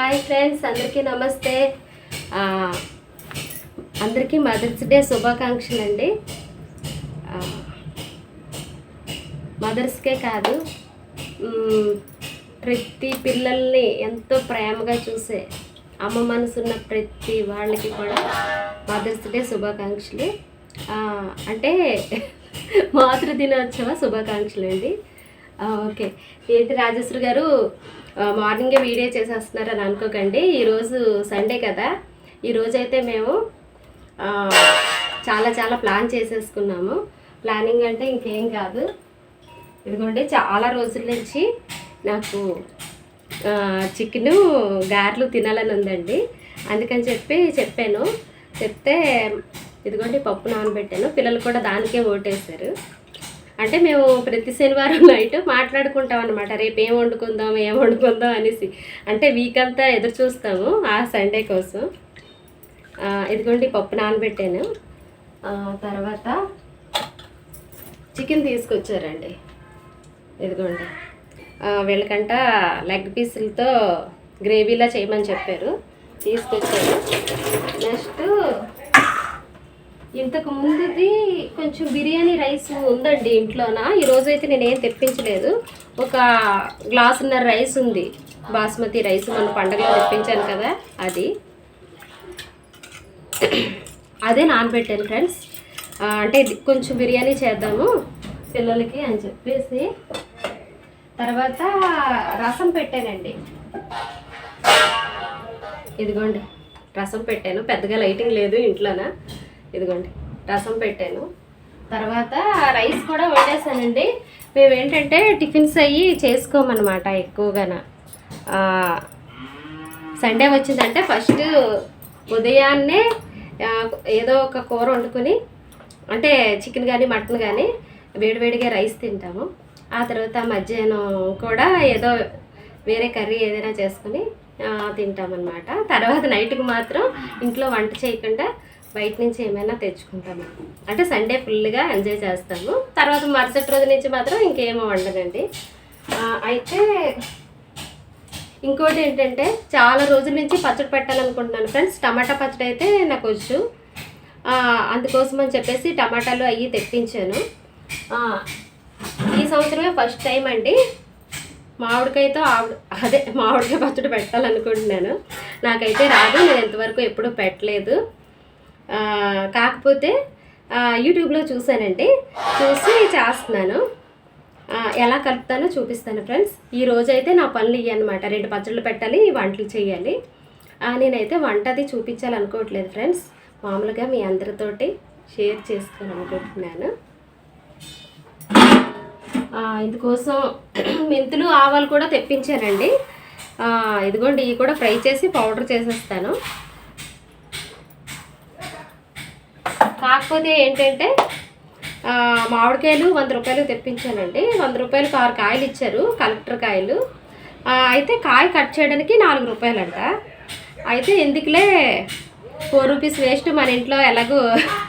Hi friends అందరికీ నమస్తే. అందరికీ మదర్స్ డే శుభాకాంక్షలు అండి మదర్స్కే కాదు ప్రతి పిల్లల్ని ఎంతో ప్రేమగా చూసే అమ్మ మనసున్న ప్రతి వాళ్ళకి కూడా మదర్స్ డే శుభాకాంక్షలు. అంటే మాతృ దినోత్సవ శుభాకాంక్షలు అండి ఓకే. ఏంటి రాజేశ్వరి గారు మార్నింగే వీడియో చేసేస్తున్నారు అని అనుకోకండి. ఈరోజు సండే కదా. ఈరోజు అయితే మేము చాలా చాలా ప్లాన్ చేసేసుకున్నాము. ప్లానింగ్ అంటే ఇంకేం కాదు. ఇదిగోండి చాలా రోజుల నుంచి నాకు చికెను గారెలు తినాలని ఉందండి. అందుకని చెప్పి చెప్పాను. చెప్తే ఇదిగోండి పప్పు నానబెట్టాను. పిల్లలు కూడా దానికే ఓటేశారు. అంటే మేము ప్రతి శనివారం నైట్ మాట్లాడుకుంటాం అనమాట రేపు ఏం వండుకుందాం ఏం వండుకుందాం అనేసి. అంటే వీక్ అంతా ఎదురు చూస్తాము ఆ సండే కోసం. ఇదిగోండి పప్పు నానబెట్టాను. తర్వాత చికెన్ తీసుకొచ్చారండి. ఇదిగోండి. వీళ్ళకంట లెగ్ పీసులతో గ్రేవీలా చేయమని చెప్పారు. తీసుకొచ్చారు. నెక్స్ట్ ఇంతకు ముందుది కొంచెం బిర్యానీ రైస్ ఉందండి ఇంట్లోనా? ఈరోజు అయితే నేను ఏం తెప్పించలేదు. ఒక గ్లాసున్నర రైస్ ఉంది. బాస్మతి రైస్ మన పండగలో తెప్పించాను కదా అది. అదే నానబెట్టాను ఫ్రెండ్స్. అంటే కొంచెం బిర్యానీ చేద్దాము పిల్లలకి అని చెప్పేసి. తర్వాత రసం పెట్టానండి. ఇదిగోండి రసం పెట్టాను. పెద్దగా లైటింగ్ లేదు ఇంట్లోనా? ఇదిగోండి రసం పెట్టాను. తర్వాత రైస్ కూడా వండేసానండి. మేము ఏంటంటే టిఫిన్స్ అయ్యి చేసుకోమన్నమాట ఎక్కువగాన. సండే వచ్చిందంటే ఫస్ట్ ఉదయాన్నే ఏదో ఒక కూర వండుకొని అంటే చికెన్ కానీ మటన్ కానీ వేడివేడిగా రైస్ తింటాము. ఆ తర్వాత మధ్యాహ్నం కూడా ఏదో వేరే కర్రీ ఏదైనా చేసుకుని తింటామన్నమాట. తర్వాత నైట్కి మాత్రం ఇంట్లో వంట చేయకుండా బయట నుంచి ఏమైనా తెచ్చుకుంటాము. అంటే సండే ఫుల్గా ఎంజాయ్ చేస్తాము. తర్వాత మరుసటి రోజు నుంచి మాత్రం ఇంకేమో వండనండి అయితే ఇంకోటి ఏంటంటే చాలా రోజుల నుంచి పచ్చడి పెట్టాలనుకుంటున్నాను ఫ్రెండ్స్. టమాటా పచ్చడి అయితే నాకు వచ్చు. అందుకోసం అని చెప్పేసి టమాటాలు అవి తెప్పించాను. ఈ సంవత్సరమే ఫస్ట్ టైం అండి. మామిడికాయతో ఆవిడ అదే మామిడికాయ పచ్చడి పెట్టాలనుకుంటున్నాను. నాకైతే రాదు నేను ఎంతవరకు ఎప్పుడూ పెట్టలేదు. కాకపోతే యూట్యూబ్లో చూశానండి. చూసి చేస్తున్నాను. ఎలా కలుపుతానో చూపిస్తాను ఫ్రెండ్స్. ఈ రోజైతే అయితే నా పనులు ఇవి అనమాట రెండు పచ్చళ్ళు పెట్టాలి వంటలు చేయాలి. నేనైతే వంట అది చూపించాలనుకోవట్లేదు ఫ్రెండ్స్. మామూలుగా మీ అందరితోటి షేర్ చేసుకోవాలనుకుంటున్నాను అనుకుంటున్నాను. ఇందుకోసం మెంతులు ఆవాలు కూడా తెప్పించానండి. ఇదిగోండి ఇవి కూడా ఫ్రై చేసి పౌడర్ చేసేస్తాను. కాకపోతే ఏంటంటే మామిడికాయలు వంద రూపాయలు తెప్పించానండి. వంద రూపాయలకు ఆరు కాయలు ఇచ్చారు కలెక్టర్ కాయలు. అయితే కాయ కట్ చేయడానికి నాలుగు రూపాయలంట. అయితే ఎందుకులే ఫోర్ రూపీస్ వేస్ట్ మన ఇంట్లో ఎలాగో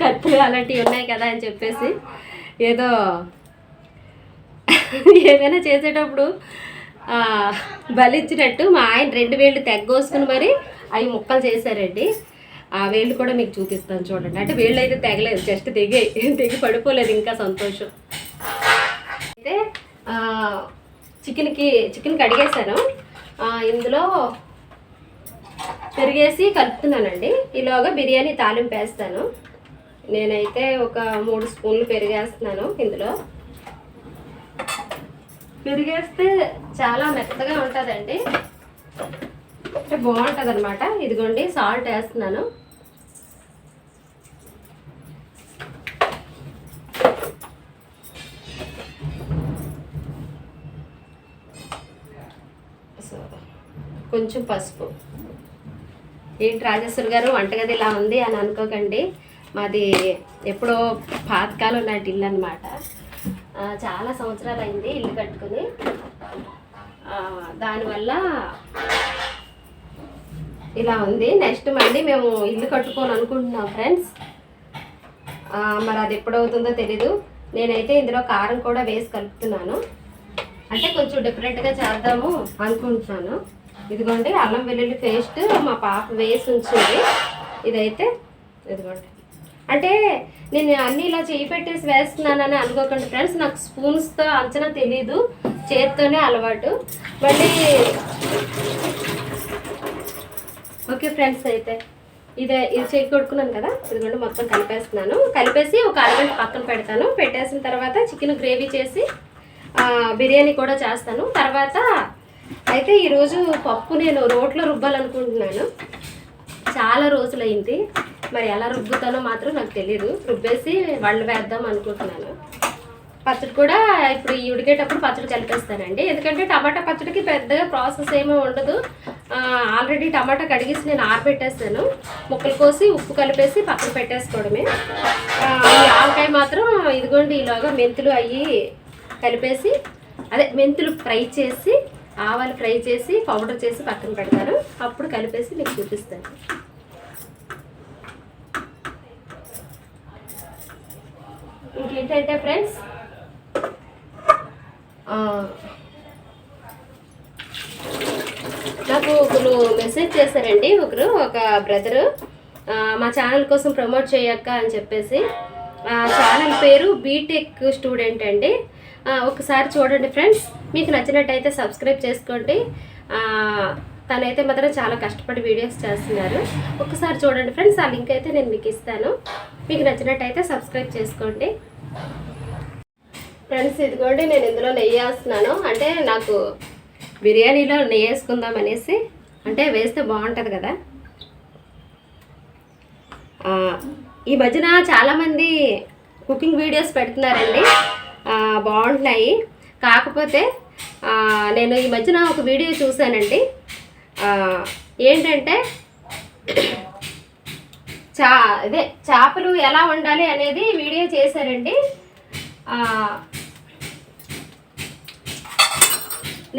కత్తులు అలాంటివి ఉన్నాయి కదా అని చెప్పేసి ఏదో ఏదైనా చేసేటప్పుడు బలిచ్చినట్టు మా ఆయన రెండు వేళ్ళు తెగ్గోసుకుని మరి అవి ముక్కలు చేశారండి. ఆ వేళ్ళు కూడా మీకు చూపిస్తాను చూడండి. అంటే వేళ్ళు అయితే తెగలేదు జస్ట్ తెగి తెగి పడిపోలేదు ఇంకా సంతోషం. అయితే చికెన్కి చికెన్ కడిగేశాను. ఇందులో పెరిగేసి కలుపుతున్నానండి. ఈలోగా బిర్యానీ తాలింపు వేస్తాను. నేనైతే ఒక మూడు స్పూన్లు పెరిగేస్తున్నాను ఇందులో. పెరిగేస్తే చాలా మెత్తగా ఉంటుందండి. అంటే బాగుంటుంది అనమాట ఇదిగోండి సాల్ట్ వేస్తున్నాను. కొంచెం పసుపు. ఏంటి రాజేశ్వర్ గారు వంటగది ఇలా ఉంది అని అనుకోకండి. మాది ఎప్పుడో పాతకాలం నాటి ఇల్లు అనమాట చాలా సంవత్సరాలు అయింది ఇల్లు కట్టుకుని. దానివల్ల ఇలా ఉంది. నెక్స్ట్ మళ్ళీ మేము ఇల్లు కట్టుకోవాలి అనుకుంటున్నాం ఫ్రెండ్స్. మరి అది ఎప్పుడవుతుందో తెలీదు. నేనైతే ఇందులో కారం కూడా వేసి కలుపుతున్నాను. అంటే కొంచెం డిఫరెంట్గా చేద్దాము అనుకుంటున్నాను. ఇదిగోండి అల్లం వెల్లుల్లి పేస్ట్ మా పాప వేసి ఉంచింది. ఇదైతే ఇదిగోండి. అంటే నేను అన్ని ఇలా చేయి పెట్టేసి వేస్తున్నానని అనుకోకండి ఫ్రెండ్స్ నాకు స్పూన్స్తో అంచనా తెలీదు చేత్తోనే అలవాటు. మళ్ళీ ఓకే ఫ్రెండ్స్ అయితే ఇదే ఇది చేయి కొడుకున్నాను కదా ఇదిగోండి మొత్తం కలిపేస్తున్నాను. కలిపేసి ఒక అరగంట పక్కన పెడతాను. పెట్టేసిన తర్వాత చికెన్ గ్రేవీ చేసి బిర్యానీ కూడా చేస్తాను. తర్వాత అయితే ఈరోజు పప్పు నేను రోట్లో రుబ్బాలనుకుంటున్నాను. చాలా రోజులైంది. మరి ఎలా రుబ్బుతానో మాత్రం నాకు తెలియదు రుబ్బేసి వాళ్ళు వేద్దాం అనుకుంటున్నాను. పచ్చడి కూడా ఇప్పుడు ఈ ఉడికేటప్పుడు పచ్చడి కలిపేస్తానండి. ఎందుకంటే టమాటా పచ్చడికి పెద్దగా ప్రాసెస్ ఏమీ ఉండదు. ఆల్రెడీ టమాటా కడిగేసి నేను ఆరబెట్టేస్తాను. ముక్కలు కోసి ఉప్పు కలిపేసి పక్కన పెట్టేసుకోవడమే. ఈ ఆవకాయ మాత్రం ఇదిగోండి ఈలోగా మెంతులు అయ్యి కలిపేసి అదే మెంతులు ఫ్రై చేసి ఆవాలు ఫ్రై చేసి పౌడర్ చేసి పక్కన పెడతాను అప్పుడు కలిపేసి మీకు చూపిస్తాను. ఇంకేంటంటే ఫ్రెండ్స్ నాకు ఒకరు మెసేజ్ చేశారండి. ఒకరు ఒక బ్రదరు మా ఛానల్ కోసం ప్రమోట్ చేయక్క అని చెప్పేసి. ఛానల్ పేరు బీటెక్ స్టూడెంట్ అండి. ఒకసారి చూడండి ఫ్రెండ్స్. మీకు నచ్చినట్టయితే సబ్స్క్రైబ్ చేసుకోండి. తనైతే మాత్రం చాలా కష్టపడి వీడియోస్ చేస్తున్నారు. ఒకసారి చూడండి ఫ్రెండ్స్ ఆ లింక్ అయితే నేను మీకు ఇస్తాను. మీకు నచ్చినట్టయితే సబ్స్క్రైబ్ చేసుకోండి. ఫ్రెండ్స్ ఇదిగోండి నేను ఇందులో నెయ్యి వేస్తున్నాను. అంటే నాకు బిర్యానీలో నెయ్యి వేసుకుందాం అనేసి అంటే వేస్తే బాగుంటుంది కదా. ఈ మధ్యన చాలామంది కుకింగ్ వీడియోస్ పెడుతున్నారండి. బాగుంటున్నాయి. కాకపోతే నేను ఈ మధ్యన ఒక వీడియో చూశానండి. ఏంటంటే చా అదే చేపలు ఎలా వండాలి అనేది వీడియో చేశారండి ఆ,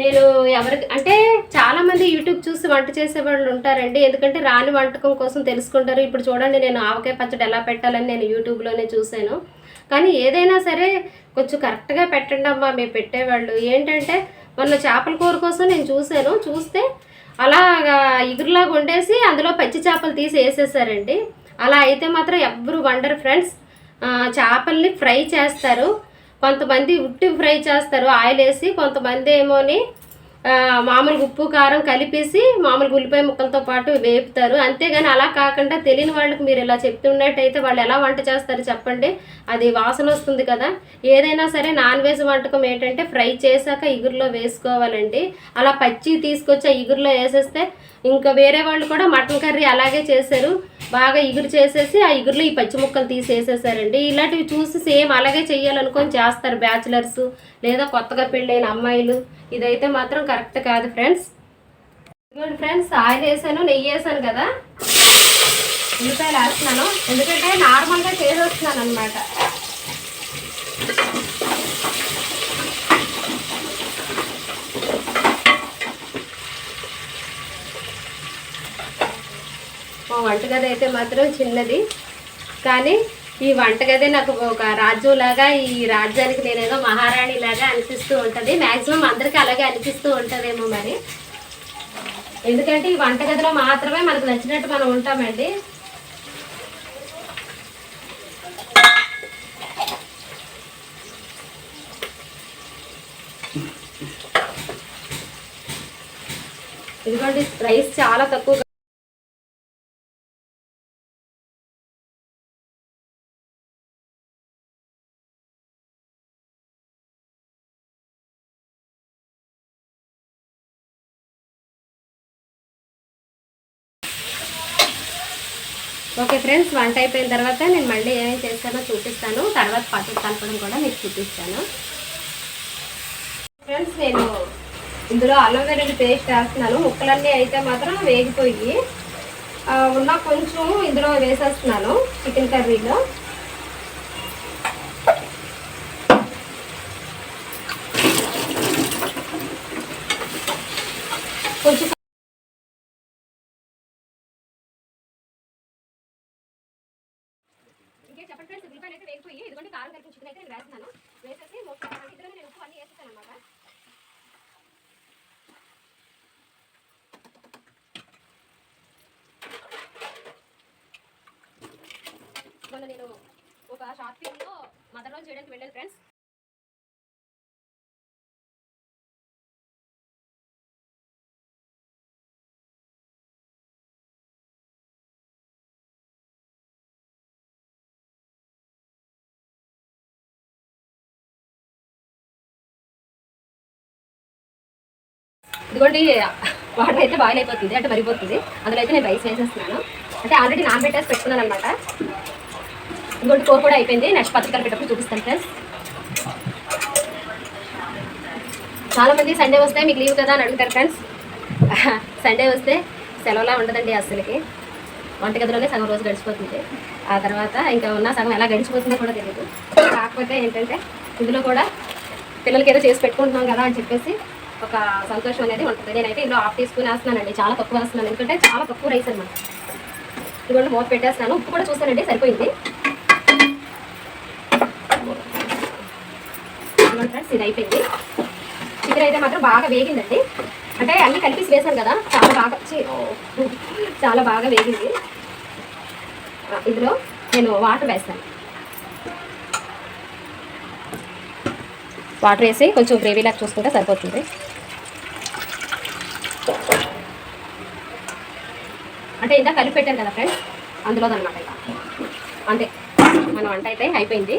నేను ఎవరికి అంటే చాలా మంది యూట్యూబ్ చూసి వంట చేసే వాళ్ళు ఉంటారండి. ఎందుకంటే రాని వంటకం కోసం తెలుసుకుంటారు. ఇప్పుడు చూడండి నేను ఆవకాయ పచ్చడి ఎలా పెట్టాలని నేను యూట్యూబ్లోనే చూశాను. కానీ ఏదైనా సరే కొంచెం కరెక్ట్గా పెట్టండి అమ్మా మేము పెట్టేవాళ్ళు. ఏంటంటే మొన్న చేపల కూర కోసం నేను చూశాను. చూస్తే అలాగా ఇగురులాగా ఉండేసి అందులో పచ్చి చేపలు తీసి వేసేసారండి. అలా అయితే మాత్రం ఎవ్వరు వండరు ఫ్రెండ్స్. చేపల్ని ఫ్రై చేస్తారు. కొంతమంది ఉట్టి ఫ్రై చేస్తారు ఆయిల్ వేసి కొంతమంది ఏమోని మామూలుగా ఉప్పు కారం కలిపేసి మామూలుగా ఉల్లిపాయ ముక్కలతో పాటు వేపుతారు. అంతేగాని అలా కాకుండా తెలియని వాళ్ళకి మీరు ఇలా చెప్తున్నట్టయితే వాళ్ళు ఎలా వంట చేస్తారు చెప్పండి. అది వాసన వస్తుంది కదా. ఏదైనా సరే నాన్ వెజ్ వంటకం ఏంటంటే ఫ్రై చేశాక ఇగురులో వేసుకోవాలండి. అలా పచ్చి తీసుకొచ్చి ఇగురులో వేసేస్తే ఇంకా వేరే వాళ్ళు కూడా మటన్ కర్రీ అలాగే చేశారు. బాగా ఇగురు చేసేసి ఆ ఇగురులో ఈ పచ్చి ముక్కలు తీసేసేసారండి. ఇలాంటివి చూసి సేమ్ అలాగే చెయ్యాలనుకొని చేస్తారు బ్యాచులర్స్ లేదా కొత్తగా పెళ్ళైన అమ్మాయిలు. ఇదైతే మాత్రం కరెక్ట్ కాదు ఫ్రెండ్స్. ఇదిగోండి ఫ్రెండ్స్ ఆయిల్ వేసాను నెయ్యి వేసాను కదా. ఉల్లిపాయలు వేస్తున్నాను. ఎందుకంటే నార్మల్గా చేసేస్తున్నాను అనమాట మా వంటగది అయితే మాత్రం చిన్నది. కానీ ఈ వంటగది నాకు ఒక రాజ్యంలాగా ఈ రాజ్యానికి నేనేదో మహారాణిలాగా అనిపిస్తూ ఉంటుంది. మ్యాక్సిమం అందరికీ అలాగే అనిపిస్తూ ఉంటుందేమో మరి. ఎందుకంటే ఈ వంటగదిలో మాత్రమే మనకు నచ్చినట్టు మనం ఉంటామండి. ఎందుకంటే రైస్ చాలా తక్కువ ఓకే ఫ్రెండ్స్ వంట అయిపోయిన తర్వాత నేను మళ్ళీ ఏమేమి చేస్తానో చూపిస్తాను. తర్వాత పచ్చడి కలపడం కూడా మీకు చూపిస్తాను. ఫ్రెండ్స్ నేను ఇందులో అల్లం వెల్లుల్లి పేస్ట్ వేస్తున్నాను. ముక్కలన్నీ అయితే మాత్రం వేగిపోయి ఉన్న కొంచెం ఇందులో వేసేస్తున్నాను చికెన్ కర్రీలో. చూడండి ఫ్రెండ్స్ ఉల్లిపాయలు అయితే వేగిపోయి ఇదిగోండి కారం కలిపి చికెన్ అయితే నేను వేస్తున్నాను. వేసేసి మొత్తం ఇద్దరు నేను ఉప్పు అన్ని వేసేస్తాను అనమాట మొన్న నేను ఒక షార్ట్ ఫిల్మ్లో మదర్ రోజు చేయడానికి వెళ్ళాను ఫ్రెండ్స్ ఇదిగోండి వాటర్ అయితే బాయిల్ అయిపోతుంది అంటే మరిపోతుంది అందులో అయితే నేను రైస్ వేసేస్తున్నాను. అంటే ఆల్రెడీ నానబెట్టేసి పెట్టుకున్నాను అనమాట ఇదిగోండి కూర కూడా అయిపోయింది. నెక్స్ట్ పత్రికలు పెట్టప్పుడు చూపిస్తాను ఫ్రెండ్స్ చాలా మంది సండే వస్తే మీకు లీవ్ కదా అని అడుగుతారు ఫ్రెండ్స్ సండే వస్తే సెలవులా ఉండదండి అసలుకి వంటగదిలోనే సగం రోజు గడిచిపోతుంది. ఆ తర్వాత ఇంకా ఉన్న సగం ఎలా గడిచిపోతుందో కూడా తెలియదు కాకపోతే ఏంటంటే ఇందులో కూడా పిల్లలకి ఏదో చేసి పెట్టుకుంటున్నాం కదా అని చెప్పేసి ఒక సంతోషం అనేది ఉంటుంది. నేనైతే ఇందులో ఆఫ్ తీసుకుని వేస్తున్నానండి. చాలా తక్కువ వేస్తున్నాను. ఎందుకంటే చాలా తక్కువ రైస్ అనమాట ఇదిగోండి మూత పెట్టేస్తున్నాను. ఉప్పు కూడా చూస్తానండి సరిపోయింది. ఫ్రెండ్స్ ఇది అయిపోయింది. చికెన్ అయితే మాత్రం బాగా వేగిందండి. అంటే అన్ని కలిపి వేసాను కదా చాలా బాగా చాలా బాగా వేగింది. ఇందులో నేను వాటర్ వేస్తాను. వాటర్ వేసి కొంచెం గ్రేవీ లాగా చూసుకుంటే సరిపోతుంది. అంటే ఇంకా కలిపి పెట్టారు కదా ఫ్రెండ్స్ అందులో ఇక అంతే మన వంట అయితే అయిపోయింది.